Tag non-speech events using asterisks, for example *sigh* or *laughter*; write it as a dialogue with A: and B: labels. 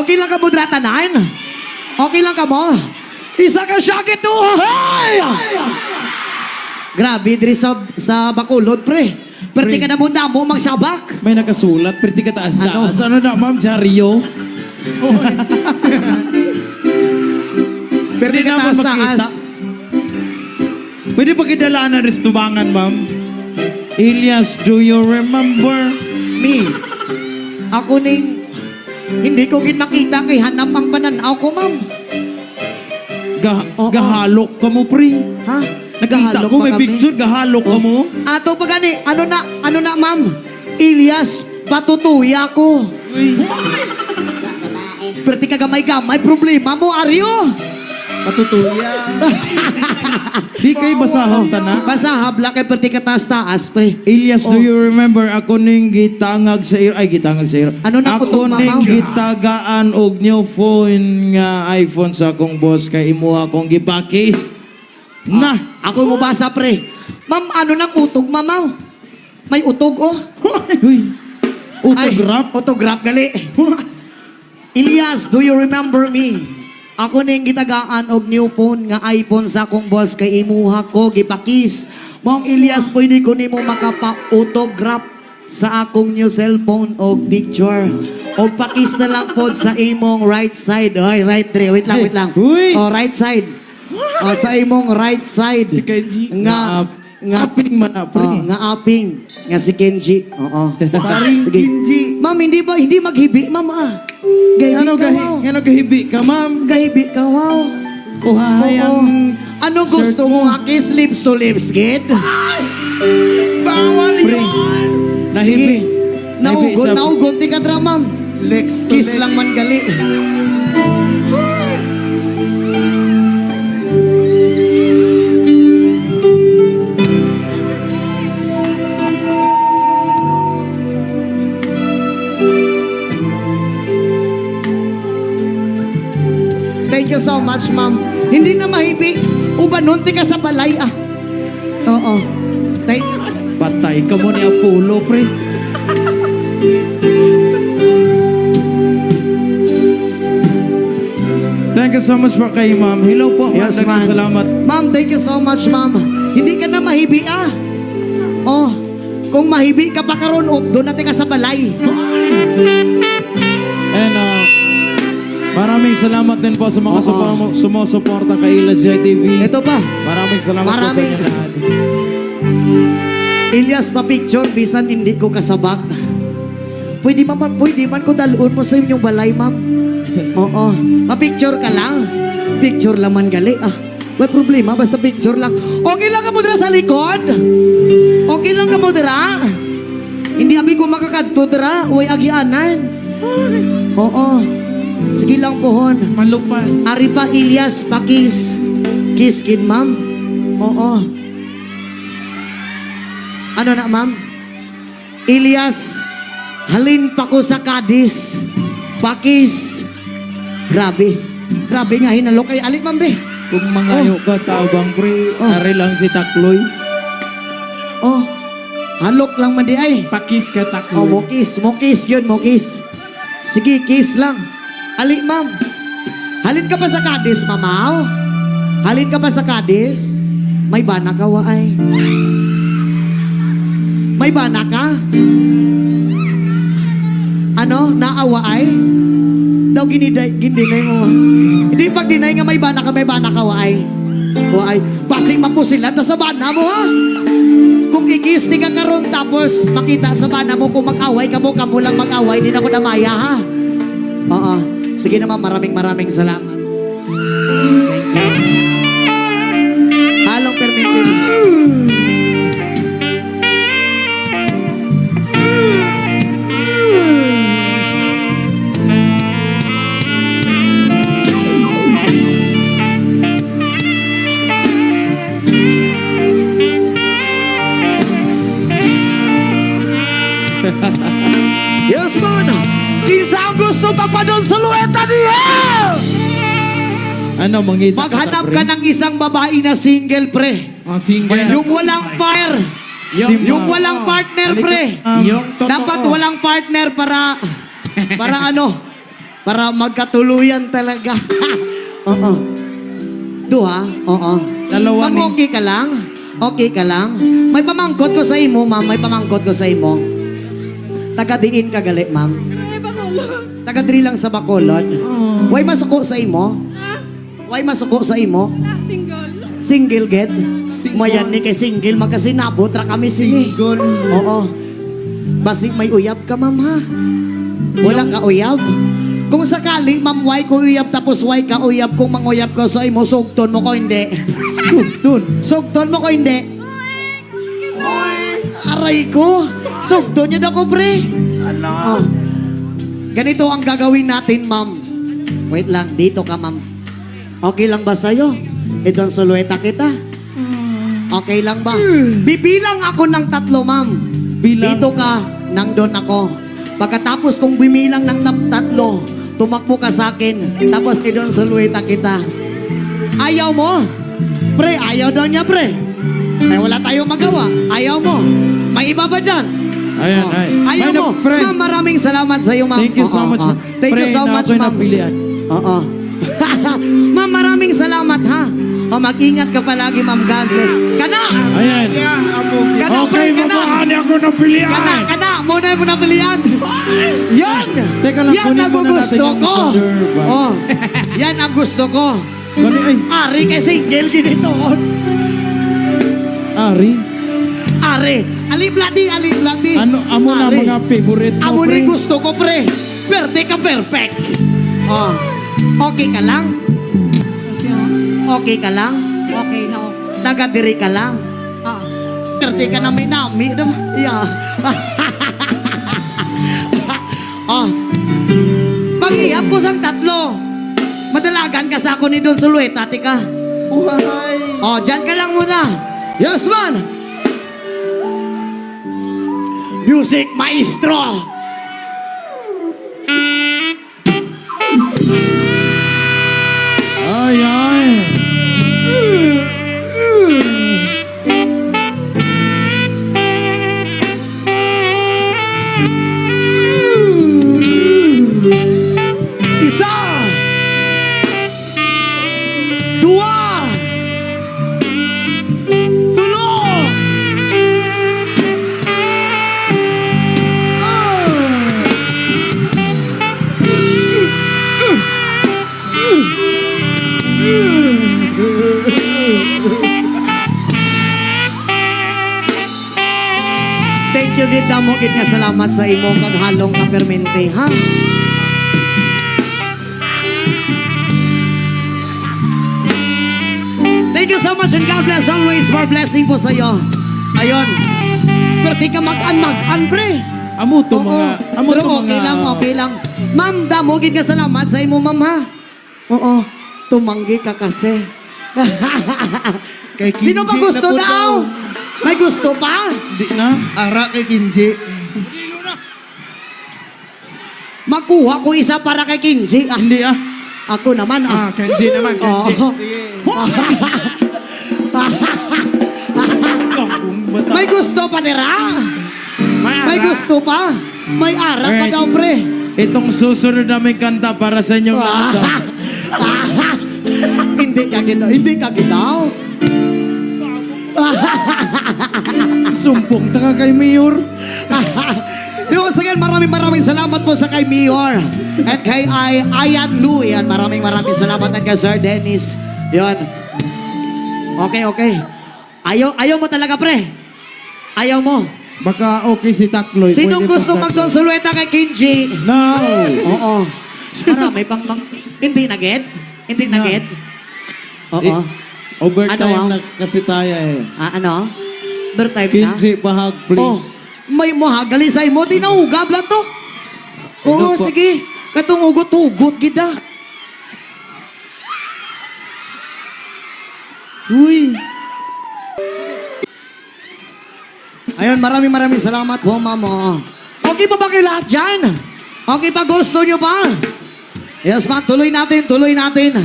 A: Okay lang ka mo dratanan? Okay lang ka mo? Isa ka syakit to! Hay! Grabe, diri sa, sa Bacolod, pre. Perti ka na mo damo magsabak.
B: May nakasulat, pretty ka taas
A: Ano?
B: taas. Ano na, ma'am? Sa Rio?
A: Perti ka
B: naman
A: taas
B: makita.
A: taas.
B: Pwede pa kidalaan ng restubangan, ma'am? Elias, do you remember?
A: Me, ako ning hindi ko gid makita kay hanap ang pananaw ko, ma'am.
B: Ga
A: Oo.
B: gahalok ka mo, pre.
A: Ha?
B: Nakita
A: Gahalok
B: ko,
A: pa
B: may
A: kami?
B: picture, gahalok ka mo.
A: Ato pa gani, ano na, ano na, ma'am? Ilyas, patutuya ko.
B: Uy,
A: Perti ka gamay-gamay, problema mo, Aryo.
B: Patutuya. *laughs* Di kay basahon ta na.
A: Basta habla kay perti ka taas-taas, pre.
B: Elias, do
A: Oh.
B: you remember ako ning gitangag sa iro? Ay, gitangag sa iro.
A: Ano na
B: Ako
A: putong
B: ning
A: mamaw?
B: gitagaan og new phone nga iPhone sa akong boss kay imuha akong gipakis. Na!
A: Ako mo basa, pre. Ma'am, ano nang utog, mamaw? May utog, oh. *laughs*
B: Uy,
A: Ay,
B: autograph?
A: autograph, gali. *laughs* Ilyas, do you remember me? Ako ning gitagaan og new phone nga iPhone sa akong boss kay imuha ko gipakis. Mong Ilyas, pwede ko nimo makapa-autograph sa akong new cellphone og picture. Og pakis na lang pod sa imong right side. Oy, right tre. Wait lang, wait lang.
B: Uy!
A: Oh, right side. Oh, sa imong right side.
B: Si Kenji.
A: Nga, nga,
B: Aping man na, pre.
A: Oh, nga aping. Nga si Kenji. Oo.
B: Paring
A: Sige.
B: Kenji.
A: Ma'am, hindi ba, hindi maghibi, ma'am ah. Gahibi
B: Ano
A: ka,
B: gahi,
A: wow.
B: ano gahibi ka, ma'am?
A: Gahibi ka, wow.
B: Uhay
A: Oo.
B: ang...
A: Ano gusto mo? Kiss lips to lips, kid?
B: Bawal
A: Pre.
B: yun! Nahibi.
A: Naugot, naugot. Di ka dra, ma'am.
B: Lex to
A: Kiss lang man gali. Thank you so much, ma'am. Hindi na mahibi. Ubanon, ti ka sa balay, ah. Oo. Thank you.
B: Patay ka mo ni Apollo, pre. Thank you so much po kay ma'am. Hello po.
A: Yes, ma'am.
B: Salamat.
A: Ma'am, thank you so much, ma'am. Hindi ka na mahibi, ah. Oh, kung mahibi ka pa karon, oh, doon natin ka sa balay.
B: And uh, maraming salamat din po sa mga
A: Oo.
B: sumo- sumusuporta kay Ila TV.
A: Ito pa.
B: Maraming salamat po sa
A: Maraming-
B: inyo lahat.
A: Ilyas, pa-picture, bisan hindi ko kasabak. Pwede man, pwede man ko dalun mo sa inyong balay, ma'am. *laughs* Oo. Pa-picture ka lang. Picture lang man gali, ah. May problema, basta picture lang. Okay lang ka mo dira sa likod? Okay lang ka mo dira? Hindi abi ko makakadto dira. Uy, agianan. Oo. Sige lang pohon.
B: Malupan.
A: Ari pa Ilyas, pakis. Kiss kid, ma'am. Oo. Ano na, ma'am? Ilyas, halin pa ko sa Cadiz. Pakis. Grabe. Grabe nga, hinalok kay Alit, ma'am, be.
B: Kung mangayo ka, tabang pre,
A: Oh.
B: ari lang si Takloy.
A: Oh, halok lang man di ay.
B: Pakis ka,
A: Oh, mo kiss, mo kiss yun, mo kiss. Sige, kiss lang. Ali, ma'am. Halin ka pa sa Cadiz, mamaw. Halin ka pa sa Cadiz. May bana ka, wa ay. May bana ka? Ano? Naawa ay? Daw giniday, gindinay mo. ah. Hindi pag dinay nga may bana ka, may bana ka, wa ay. Wa ay. Pasing mapusilan na sa bana mo, ha? Kung ikis di ka karon tapos makita sa bana mo kung mag-away ka mo, kamo lang mag-away, di na ko namaya ha. Oo. Sige naman, maraming maraming salamat. Thank you. Halong permit Yes, *laughs* man. Kinsa ang gusto papadon sa luweta niya?
B: Ano, mangita
A: Maghanap ka ng isang babae na single, pre.
B: Oh, single.
A: Yung walang pair.
B: Yung-
A: Yung walang partner, pre.
B: Um,
A: Dapat walang partner para para ano? Para magkatuluyan talaga. *laughs* Oo. Duha? Oo.
B: Dalawa
A: Ma'am,
B: ni...
A: okay ka lang? Okay ka lang? May pamangkot ko sa imo, ma'am. May pamangkot ko sa imo. Taga-diin ka gali, ma'am.
C: Ay, bakulo.
A: Taga-diri lang sa Bacolod.
B: Oh.
A: Way masuko sa imo?
C: Ah,
A: Way masuko sa imo?
C: ah, single.
A: Single get?
B: Single.
A: Mayan ni kay single magkasinabot ra kami sini.
B: Single.
A: Oo. Basig may uyab ka, ma'am ha? Wala ka uyab? Kung sakali, ma'am, why ko uyab tapos why ka uyab kung manguyab ko sa imo, sugton mo ko hindi.
B: Sugton.
A: Sugton mo ko hindi. Aray ko. Sugton niya na ko, pre.
B: Ala.
A: Oh. Ganito ang gagawin natin, ma'am. Wait lang, dito ka, ma'am. Okay lang ba sa'yo? Itong sulueta kita. Okay lang ba? Bibilang ako ng tatlo, ma'am.
B: Bilang.
A: Dito ka, nang doon ako. Pagkatapos kong bimilang ng tatlo, tumakbo ka sa akin. Tapos idon sulueta kita. Ayaw mo? Pre, ayaw daw niya, pre. Ay, wala tayong magawa. Ayaw mo. May iba ba dyan?
B: Ayan,
A: Oh.
B: ay.
A: Ayaw
B: May
A: mo.
B: friend.
A: Ma'am, maraming salamat sa iyo, ma'am.
B: Thank you so much.
A: oo. Thank you so much,
B: ako'y
A: ma'am.
B: napilian.
A: Oo. *laughs* ma'am, maraming salamat, ha? O, mag-ingat ka palagi, ma'am. God bless. Kana!
B: Ayan.
A: Kana,
B: Okay,
A: pre, kana!
B: mabaani ako napilian.
A: Kana, kana! Muna mo na pilihan. *laughs* Yan!
B: Teka lang,
A: Yan
B: kunin
A: ang gusto ko.
B: ah.
A: Oh, yan ang gusto ko.
B: Kani, ay, *laughs*
A: Ari kay single ginito.
B: Ari.
A: Ari, alibladi, alibladi.
B: Ano, amo na mga favorite mo,
A: Amo
B: pre?
A: ni gusto ko, pre. Perte ka perfect. Oh. Okay ka lang? Okay ka lang?
C: Okay na ako.
A: Taga-diri ka lang?
C: Ah,
A: Perte ka na may nami. diba? Yeah. *laughs* oh. Pag-iap ko sang tatlo. Madalagan ka sa ako ni Don Sulueta, tika.
B: Uhay.
A: Oh, dyan ka lang muna. Yes, man. Music maestro. You gid nga salamat sa imong kaghalong ka permente ha. Thank you so much and God bless always for blessing po sa iyo. Ayon. Pero di ka mag-an mag-an pre.
B: Amo to
A: Oo.
B: mga... Amo
A: Pero
B: to
A: okay
B: mga...
A: lang, okay lang. Ma'am, damo gid nga salamat sa imo ma'am ha. Oo. Tumanggi ka kasi. *laughs*
B: Kay
A: Sino ba gusto
B: na po
A: daw? May gusto pa?
B: Di na.
D: Ara kay Kinji.
A: Makuha ko isa para kay Kinji. Ah,
B: Hindi ah.
A: ako naman ah.
D: Ah, Kenji naman, Kenji. Sige.
B: Bata. *laughs*
A: May gusto pa nira? May
D: ara.
A: gusto pa? May arak pa
B: Right.
A: daw pre.
B: Itong susunod namin kanta para sa inyong *laughs* lahat. ah.
A: hindi ka ginaw. Hindi ka ginaw.
B: Sumpong taka kay Mayor. *laughs*
A: Yung again, maraming maraming salamat po sa kay Mayor at kay Ay Ayan Lu. Yan, maraming maraming salamat at kay Sir Dennis. Yan. Okay, okay. Ayaw, ayaw mo talaga, pre. Ayaw mo.
B: Baka okay si Takloy.
A: Sinong
B: Pwede
A: gusto
B: pa-
A: magkonsulweta kay Kinji?
B: No!
A: Oo. Marami pang, pang hindi na get? Hindi na get? Oo.
B: Eh, Overtime
A: Ano, ah?
B: na kasi tayo eh.
A: Ah, ano? Overtime na?
B: Kinji, pahag
A: Oh,
B: please.
A: may mahagali sa imo, di na ugab lang to. Oo,
B: Ano po?
A: sige. Katong ugot-ugot, gida. Uy. Ayun, maraming maraming salamat po, mama. Okay pa ba kayo lahat dyan? Okay pa, gusto nyo pa? Yes, ma'am. Tuloy natin, tuloy natin.